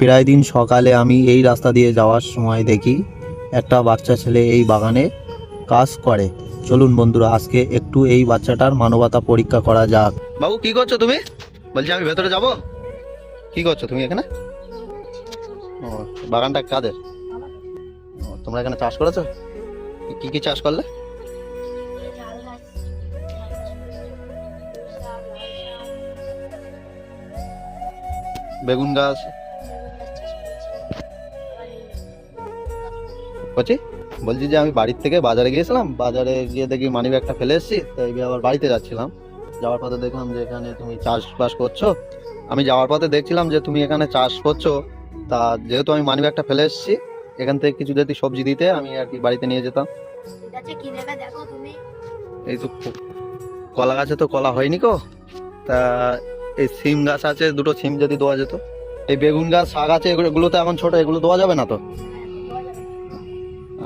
প্রায় দিন সকালে আমি এই রাস্তা দিয়ে যাওয়ার সময় দেখি একটা বাচ্চা ছেলে এই বাগানে কাজ করে। চলুন বন্ধুরা, আজকে একটু এই বাচ্চাটার মানবতা পরীক্ষা করা যাক। বাবু, কি করছ তুমি? বলছি আমি ভেতরে যাব। কি করছ তুমি এখানে? ও, বাগানটা কাদের? তোমরা এখানে চাষ করেছ? কি কি চাষ করলে? বেগুন গাছ বলছি বলছি যে আমি বাড়ির থেকে বাজারে গিয়েছিলাম বাজারে গিয়ে দেখি মানি ব্যাগটা ফেলে এসেছি তাই আবার বাড়িতে যাচ্ছিলাম। যাওয়ার পথে দেখলাম যে এখানে তুমি চাষবাস করছ। আমি যাওয়ার পথে দেখছিলাম যে তুমি এখানে চাষ করছ তা যেহেতু আমি মানি ব্যাগটা ফেলে এসেছি এখান থেকে কিছু যদি সবজি দিতে আমি আর কি বাড়িতে নিয়ে যেতাম। এই তো কলা গাছে তো কলা হয়নি কো তা এই সিম গাছ আছে দুটো সিম যদি দেওয়া যেত। এই বেগুন গাছ শাক আছে এগুলো এগুলো তো এখন ছোট এগুলো দেওয়া যাবে না তো?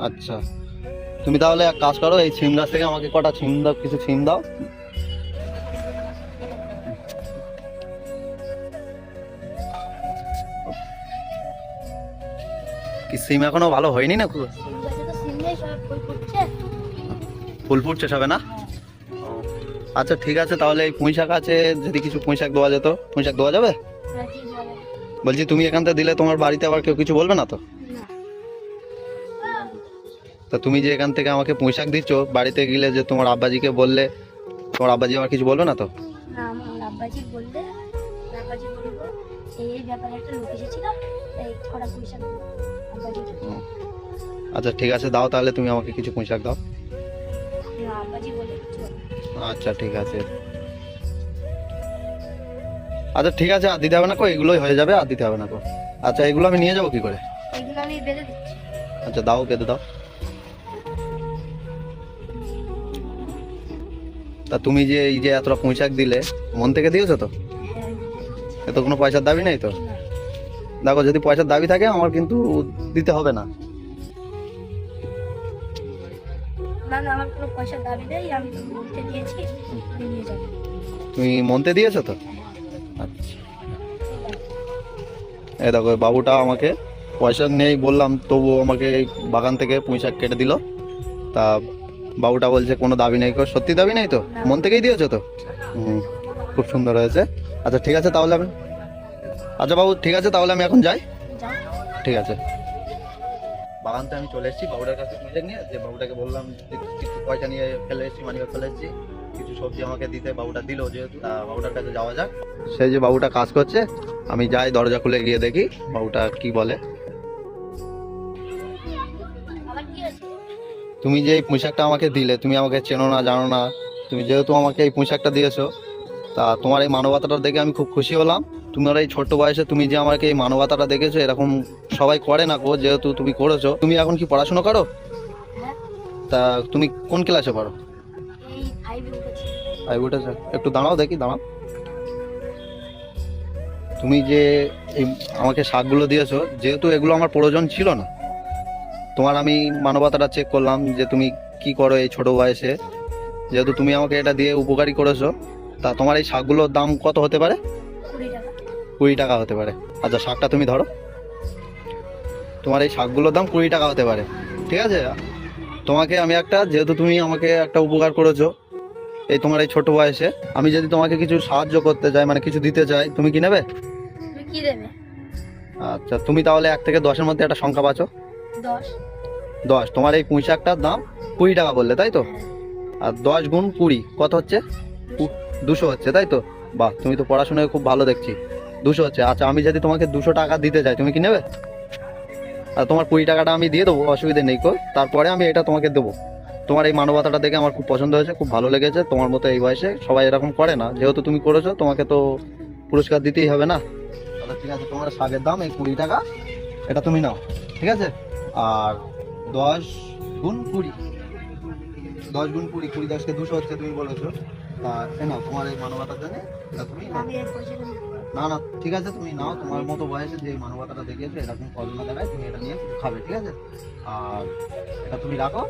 আচ্ছা। তুমি তাহলে এক কাজ করো, এই সিম গাছ থেকে আমাকে কটা সিম দাও, কিছু সিম দাও। সিম এখনও ভালো হয়নি না ফুল ফুটছে সবে না? আচ্ছা ঠিক আছে, তাহলে এই পুঁই শাক আছে, যদি কিছু পুঁই শাক দেওয়া যেত, পুঁই শাক দেওয়া যাবে? বলছি, তুমি এখান থেকে দিলে তোমার বাড়িতে আবার কেউ কিছু বলবে না তো? তা তুমি যে এখান থেকে আমাকে পুঁই শাক দিচ্ছ বাড়িতে গেলে যে তোমার আব্বাজিকে বললে তোমার আব্বাজি আবার কিছু বলবে না তো? না আমার আব্বাজি বললে আব্বাজি বলব এই এই ব্যাপারে একটা লোক এসেছিল এই ছড়া পয়সা আব্বাজি আচ্ছা ঠিক আছে দাও তাহলে তুমি আমাকে কিছু পুঁই শাক দাও। না আব্বাজি বলে। আচ্ছা ঠিক আছে। আচ্ছা ঠিক আছে আর দিতে হবে না কো এগুলোই হয়ে যাবে আর দিতে হবে না কো। আচ্ছা এগুলো আমি নিয়ে যাব কি করে? এইগুলো আমি বেঁধে দিচ্ছি। আচ্ছা দাও বেঁধে দাও। তা তুমি যে এই যে এতটা পুঁইশাক দিলে মন থেকে দিয়েছ তো? হ্যাঁ। এত কোনো পয়সার দাবি নেই তো? দেখো যদি পয়সার দাবি থাকে আমার কিন্তু দিতে হবে না। তুমি মনতে দিয়েছ তো? আচ্ছা। এই দেখো বাবুটা আমাকে পয়সা নেই বললাম তবু আমাকে এই বাগান থেকে পুঁইশাক কেটে দিল। তা বাবুটা বলছে, কোনো দাবি নেই। সত্যি দাবি নেই তো? মন থেকেই দিয়েছ তো? খুব সুন্দর হয়েছে। আচ্ছা ঠিক আছে তাহলে আমি আচ্ছা বাবু, ঠিক আছে তাহলে আমি এখন যাই? ঠিক আছে। বাগানতে আমি চলে এসেছি, বাবুটার কাছে খুঁজে নিয়ে। যে বাবুটাকে বললাম কিছু পয়সা নিয়ে ফেলে এসেছি মানিব্যাগ ফেলে এসেছি। কিছু সবজি আমাকে দিতে বাবুটা দিল যেহেতু বাবুটার কাছে যাওয়া যাক। সেই যে বাবুটা কাজ করছে, আমি যাই দরজা খুলে গিয়ে দেখি বাবুটা কি বলে। তুমি যে এই পোশাকটা আমাকে দিলে তুমি আমাকে চেনো না জানো না তুমি যেহেতু আমাকে এই পোশাকটা দিয়েছ তা তোমার এই মানবতাটা দেখে আমি খুব খুশি হলাম। তোমার এই ছোট্ট বয়সে তুমি যে আমাকে এই মানবতাটা দেখেছ এরকম সবাই করে না গো যেহেতু তুমি করেছ। তুমি এখন কি পড়াশোনা করো? হ্যাঁ। তা তুমি কোন ক্লাসে পড়ো? আই উঠেছে একটু দাঁড়াও দেখি দাঁড়াও। তুমি যে এই আমাকে শাকগুলো দিয়েছ যেহেতু এগুলো আমার প্রয়োজন ছিল না তোমার আমি মানবতাটা চেক করলাম যে তুমি কি করো এই ছোট বয়সে। যেহেতু তুমি আমাকে এটা দিয়ে উপকারী করেছ তা তোমার এই শাকগুলোর দাম কত হতে পারে? কুড়ি টাকা। হতে পারে। আচ্ছা শাকটা তুমি ধরো। তোমার এই শাকগুলোর দাম কুড়ি টাকা হতে পারে। ঠিক আছে? তোমাকে আমি একটা যেহেতু তুমি আমাকে একটা উপকার করেছ এই তোমার এই ছোট বয়সে আমি যদি তোমাকে কিছু সাহায্য করতে চাই মানে কিছু দিতে চাই তুমি কি নেবে? কি দেবে? আচ্ছা তুমি তাহলে এক থেকে দশের মধ্যে একটা সংখ্যা পাচ্ছ দশ। তোমার এই পুঁই শাকটার দাম কুড়ি টাকা বললে, তাই তো? আর দশ গুণ কুড়ি, কত হচ্ছে? দুশো হচ্ছে, তাই তো? বাহ, তুমি তো পড়াশোনায় খুব ভালো দেখছি। দুশো হচ্ছে। আচ্ছা আমি যদি তোমাকে দুশো টাকা দিতে চাই, তুমি কি নেবে? আর তোমার কুড়ি টাকাটা আমি দিয়ে দেবো, অসুবিধে নেই কো। তারপরে আমি এটা তোমাকে দেবো। তোমার এই মানবতাটা দেখে আমার খুব পছন্দ হয়েছে, খুব ভালো লেগেছে। তোমার মতো এই বয়সে সবাই এরকম করে না। যেহেতু তুমি করেছ, তোমাকে তো পুরস্কার দিতেই হবে না। তাহলে ঠিক আছে, তোমার শাকের দাম এই কুড়ি টাকা, এটা তুমি নাও। ঠিক আছে? আর দশ গুণ কুড়ি। দশ গুণ কুড়ি কুড়ি দশকে দুশো হচ্ছে তুমি বলেছ। আর নাও তোমার এই মানবতার জন্য এটা তুমি না না ঠিক আছে তুমি নাও। তোমার মতো বয়সে যে মানবতাটা দেখিয়েছো এরকম কল্পনা দেখায় তুমি এটা নিয়ে খাবে ঠিক আছে? আর এটা তুমি রাখো।